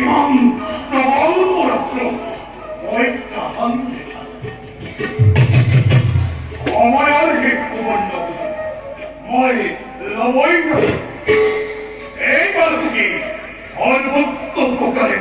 Mom, the whole world, wake up, সময়ৰ শিক্ষুবন্ধ মই লবই এই গল্পটি অন্মুক্ত প্রকারে